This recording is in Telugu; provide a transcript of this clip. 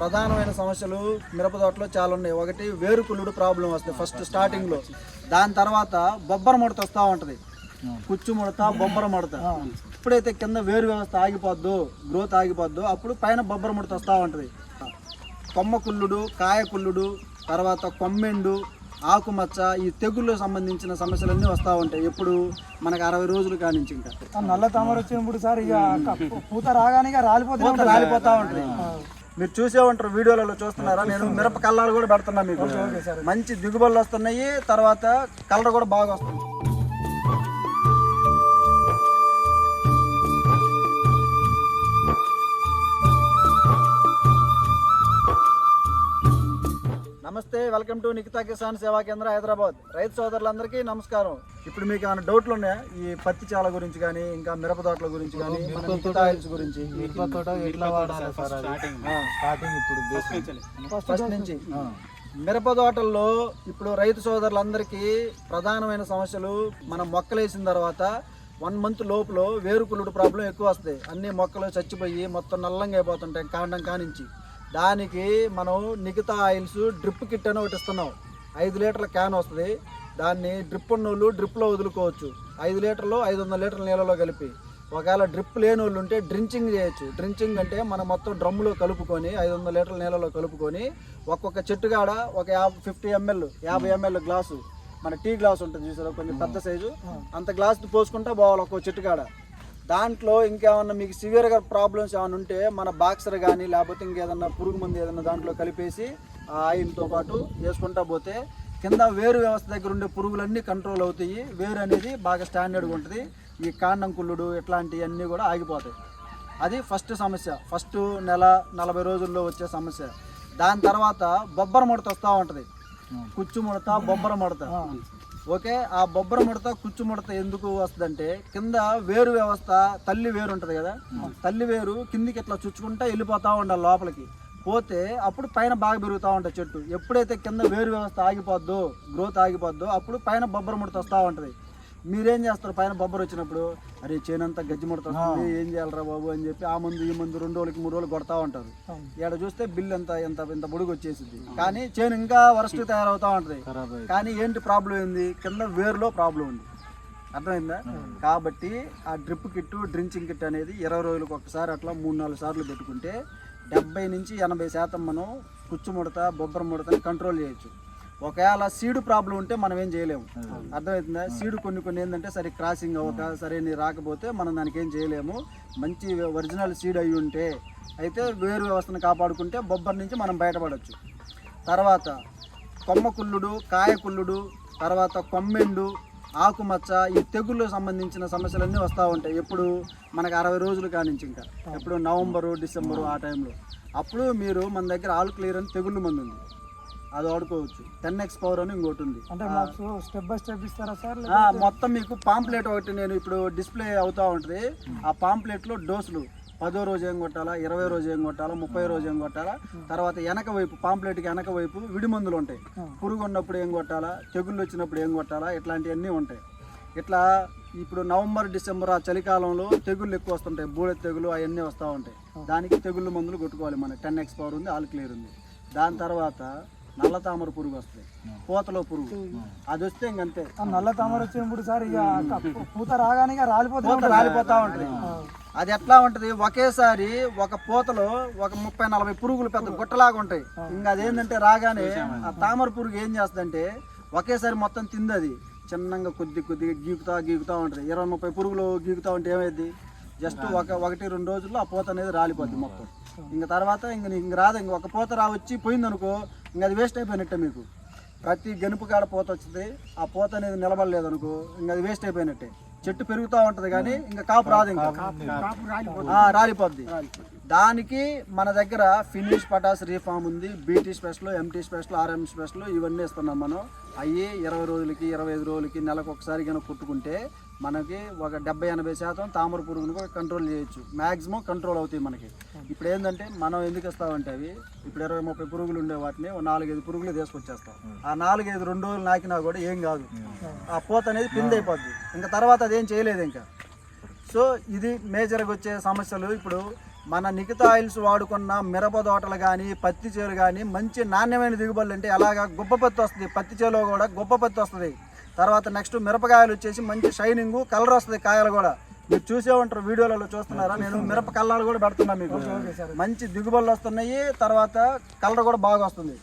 ప్రధానమైన సమస్యలు మిరప తోటలో చాలా ఉన్నాయి. ఒకటి వేరుకుళ్ళుడు ప్రాబ్లం వస్తుంది ఫస్ట్ స్టార్టింగ్లో. దాని తర్వాత బొబ్బర ముడత వస్తూ ఉంటది. కుచ్చు ముడత బొబ్బర ముడత. ఎప్పుడైతే కింద వేరు వ్యవస్థ ఆగిపోద్దో గ్రోత్ ఆగిపోద్దో అప్పుడు పైన బొబ్బర ముడత వస్తూ ఉంటది. కొమ్మ కుళ్ళుడు కాయ కుళ్ళుడు తర్వాత కొమ్మెండు ఆకుమచ్చ ఈ తెగుళ్ళకు సంబంధించిన సమస్యలన్నీ వస్తూ ఉంటాయి. ఎప్పుడు? మనకు అరవై రోజులు కానించి ఇంకా. నల్ల తామర వచ్చినప్పుడు సార్ ఇక పూత రాగానే రాలిపోతే పూత రాలిపోతా ఉంటుంది. మీరు చూసే ఉంటారు వీడియోలలో చూస్తున్నారా? నేను మిరప కళ్ళాలు కూడా పెడుతున్నా మీకు. మంచి దిగుబడులు వస్తున్నాయి తర్వాత కలర్ కూడా బాగా వస్తుంది. నమస్తే వెల్కమ్ టు నిఖితా కిసాన్ సేవా కేంద్ర హైదరాబాద్. రైతు సోదరులందరికీ నమస్కారం. ఇప్పుడు మీకు ఏమైనా డౌట్లు ఉన్నాయా ఈ పత్తి చాల గురించి కానీ ఇంకా మిరప తోటల గురించి కానీ గురించి? మిరప తోట ఎట్లా వాడాలి సార్ అది? స్టార్టింగ్ ఇప్పుడు ఫస్ట్ నుంచి. మిరప తోటల్లో ఇప్పుడు రైతు సోదరులందరికీ ప్రధానమైన సమస్యలు మనం మొక్కలు వేసిన తర్వాత వన్ మంత్ లోపల వేరుకులుడు ప్రాబ్లం ఎక్కువ వస్తాయి అన్ని మొక్కలు చచ్చిపోయి మొత్తం నల్లంగా అయిపోతుంటాయి కాండం కానించి. దానికి మనం నిగితా ఆయిల్స్ డ్రిప్ కిట్ అని ఒకటి ఇస్తున్నాం. ఐదు లీటర్ల క్యాన్ వస్తుంది. దాన్ని డ్రిప్ ఉన్నోళ్ళు డ్రిప్లో వదులుకోవచ్చు. ఐదు లీటర్లు ఐదు వందల లీటర్ల నీళ్ళలో కలిపి. ఒకవేళ డ్రిప్ లేని వాళ్ళు ఉంటే డ్రించింగ్ చేయొచ్చు. డ్రించింగ్ అంటే మనం మొత్తం డ్రమ్ములో కలుపుకొని ఐదు వందల లీటర్ల నీళ్ళలో కలుపుకొని ఒక్కొక్క చెట్టుగాడ ఒక యాభై ఫిఫ్టీ ఎంఎల్ యాభై ఎంఎల్ గ్లాసు. మన టీ గ్లాస్ ఉంటుంది చూసారా? కొంచెం పెద్ద సైజు. అంత గ్లాస్ పోసుకుంటే పోవాలి ఒక్కో చెట్టుగాడ దాంట్లో ఇంకేమన్నా మీకు సివియర్గా ప్రాబ్లమ్స్ ఏమైనా ఉంటే మన బాక్సర్ కానీ లేకపోతే ఇంకేదన్నా పురుగు మందు ఏదన్నా దాంట్లో కలిపేసి ఆ ఆయిల్తో పాటు వేసుకుంటా పోతే కింద వేరు వ్యవస్థ దగ్గర ఉండే పురుగులన్నీ కంట్రోల్ అవుతాయి. వేరు అనేది బాగా స్టాండర్డ్గా ఉంటుంది. ఈ కాండం కుళ్ళుడు ఇట్లాంటివన్నీ కూడా ఆగిపోతాయి. అది ఫస్ట్ సమస్య. ఫస్ట్ నెల నలభై రోజుల్లో వచ్చే సమస్య. దాని తర్వాత బొబ్బర ముడత వస్తూ ఉంటుంది. కుచ్చు ముడత బొబ్బర ముడత. ఓకే? ఆ బొబ్బర ముడత కుచ్చు ముడత ఎందుకు వస్తుందంటే కింద వేరు వ్యవస్థ తల్లి వేరు ఉంటుంది కదా? తల్లి వేరు కిందికి ఇట్లా చుచ్చుకుంటా వెళ్ళిపోతా ఉండాలి లోపలికి. పోతే అప్పుడు పైన బాగా పెరుగుతూ ఉంటుంది చెట్టు. ఎప్పుడైతే కింద వేరు వ్యవస్థ ఆగిపోద్దో గ్రోత్ ఆగిపోద్దో అప్పుడు పైన బొబ్బర ముడత వస్తూ ఉంటుంది. మీరేం చేస్తారు? పైన బొబ్బర వచ్చినప్పుడు అరే చేనంతా గజ్జి ముడత వస్తుంది ఏం చేయాలరా బాబు అని చెప్పి ఆ మందు ఈ మందు రెండు రోజులకి మూడు రోజులు కొడతా ఉంటారు. ఇక్కడ చూస్తే బిల్ ఎంత ఎంత ఇంత బుడుగు వచ్చేసింది కానీ చేను ఇంకా వరస్ట్ తయారవుతా ఉంటుంది. కానీ ఏంటి ప్రాబ్లం ఏంది? కింద వేరులో ప్రాబ్లం ఉంది. అర్థమైందా? కాబట్టి ఆ డ్రిప్ కిట్ డ్రించింగ్ కిట్ అనేది ఇరవై రోజులకు ఒకసారి అట్లా మూడు నాలుగు సార్లు పెట్టుకుంటే డెబ్బై నుంచి ఎనభై శాతం మనం కుచ్చు ముడత బొబ్బర ముడతని కంట్రోల్ చేయొచ్చు. ఒకవేళ సీడు ప్రాబ్లం ఉంటే మనం ఏం చేయలేము. అర్థమవుతుందా? సీడు కొన్ని కొన్ని ఏంటంటే సరే క్రాసింగ్ అవ్వక సరే నీ రాకపోతే మనం దానికి ఏం చేయలేము. మంచి ఒరిజినల్ సీడ్ అయి ఉంటే అయితే వేరు వ్యవస్థను కాపాడుకుంటే బొబ్బర్ నుంచి మనం బయటపడవచ్చు తర్వాత కొమ్మ కుళ్ళుడు కాయ కుళ్ళుడు తర్వాత కొమ్మెండు ఆకుమచ్చ ఈ తెగుళ్ళకు సంబంధించిన సమస్యలన్నీ వస్తూ ఉంటాయి. ఎప్పుడు? మనకు అరవై రోజులు కానించి ఇంకా. ఎప్పుడు? నవంబరు డిసెంబరు ఆ టైంలో. అప్పుడు మీరు మన దగ్గర ఆల్ క్లియర్ అని తెగుళ్ళు మంది ఉంది. అది వాడుకోవచ్చు. టెన్ ఎక్స్ పవర్ అని ఇంకోటి ఉంది. అంటే స్టెప్ బై స్టెప్ ఇస్తారా సార్? మొత్తం మీకు పాంప్లెట్ ఒకటి నేను ఇప్పుడు డిస్ప్లే అవుతా ఉంటుంది. ఆ పాంప్లెట్లో డోసులు పదో రోజు ఏం కొట్టాలా? ఇరవై రోజు ఏం కొట్టాలా? ముప్పై రోజు ఏం కొట్టాలా? తర్వాత వెనక వైపు పాంప్లెట్కి వెనక వైపు విడి మందులు ఉంటాయి పురుగు ఉన్నప్పుడు ఏం కొట్టాలా? తెగుళ్ళు వచ్చినప్పుడు ఏం కొట్టాలా? ఇట్లాంటివన్నీ ఉంటాయి. ఇట్లా ఇప్పుడు నవంబర్ డిసెంబర్ ఆ చలికాలంలో తెగుళ్ళు ఎక్కువ వస్తుంటాయి. బూడె తెగులు అవన్నీ వస్తూ ఉంటాయి. దానికి తెగుళ్ళు మందులు కొట్టుకోవాలి మనకి. టెన్ ఎక్స్ పవర్ ఉంది ఆల్ క్లియర్ ఉంది. దాని తర్వాత నల్ల తామర పురుగు వస్తుంది. పూతలో పురుగు. అది వస్తే ఇంకంతే ఆ నల్ల తామర వచ్చినప్పుడు సార్ ఇక పూత రాగానే ఇక రాలిపోతే పూత రాలిపోతా ఉంటుంది. అది ఎట్లా ఉంటది? ఒకేసారి ఒక పూతలో ఒక ముప్పై నలభై పురుగులు పెద్ద గుట్టలాగా ఉంటాయి. ఇంకా అదేంటంటే రాగానే ఆ తామర పురుగు ఏం చేస్తుందంటే ఒకేసారి మొత్తం తింది అది చిన్నగా కొద్ది కొద్దిగా గీకుతా గీకుతా ఉంటుంది. ఇరవై ముప్పై పురుగులు గీకుతా ఉంటే ఏమైంది జస్ట్ ఒక ఒకటి రెండు రోజుల్లో ఆ పూత అనేది రాలిపోద్ది మొత్తం. ఇంక తర్వాత ఇంక ఇంక రాదు. ఇంక ఒక పూత రా వచ్చి పోయింది అనుకో ఇంక అది వేస్ట్ అయిపోయినట్టే మీకు. ప్రతి గెనుపు కాడ పూత వచ్చింది. ఆ పూత అనేది నిలబడలేదు అనుకో ఇంకా అది వేస్ట్ అయిపోయినట్టే. చెట్టు పెరుగుతూ ఉంటది కానీ ఇంకా కాపు రాదు ఇంకా. ఆ, రాలిపోద్ది. దానికి మన దగ్గర ఫినిష్ పటాస్ రీఫామ్ ఉంది. BT special MT special RM special ఇవన్నీ ఇస్తున్నాం మనం. అవి ఇరవై రోజులకి ఇరవై ఐదు రోజులకి నెలకు ఒకసారి కనుక కుట్టుకుంటే మనకి ఒక డెబ్బై ఎనభై శాతం తామర పురుగును కూడా కంట్రోల్ చేయొచ్చు. మ్యాక్సిమం కంట్రోల్ అవుతాయి మనకి. ఇప్పుడు ఏంటంటే మనం ఎందుకు ఇస్తామంటే అవి? ఇప్పుడు ఇరవై ముప్పై పురుగులు ఉండే వాటిని నాలుగైదు పురుగులు తీసుకొచ్చేస్తాం. ఆ నాలుగైదు రెండు రోజులు నాకినా కూడా ఏం కాదు. ఆ పూత అనేది పిండి అయిపోద్ది. ఇంకా తర్వాత అదేం చేయలేదు ఇంకా. సో ఇది మేజర్గా వచ్చే సమస్యలు. ఇప్పుడు మన నిఖితా ఆయిల్స్ వాడుకున్న మిరప తోటలు కానీ పత్తి చేలు కానీ మంచి నాణ్యమైన దిగుబడులు అంటే అలాగా గొప్ప పత్తి వస్తుంది. పత్తి చేలో కూడా గొప్ప పత్తి వస్తుంది. తర్వాత నెక్స్ట్ మిరపకాయలు వచ్చేసి మంచి షైనింగ్ కలర్ వస్తుంది కాయలు కూడా. మీరు చూసే ఉంటారు వీడియోలలో చూస్తున్నారా? నేను మిరప కళ్ళాలు కూడా పెడుతున్నా మీకు. మంచి దిగుబడులు వస్తున్నాయి తర్వాత కలర్ కూడా బాగా వస్తుంది.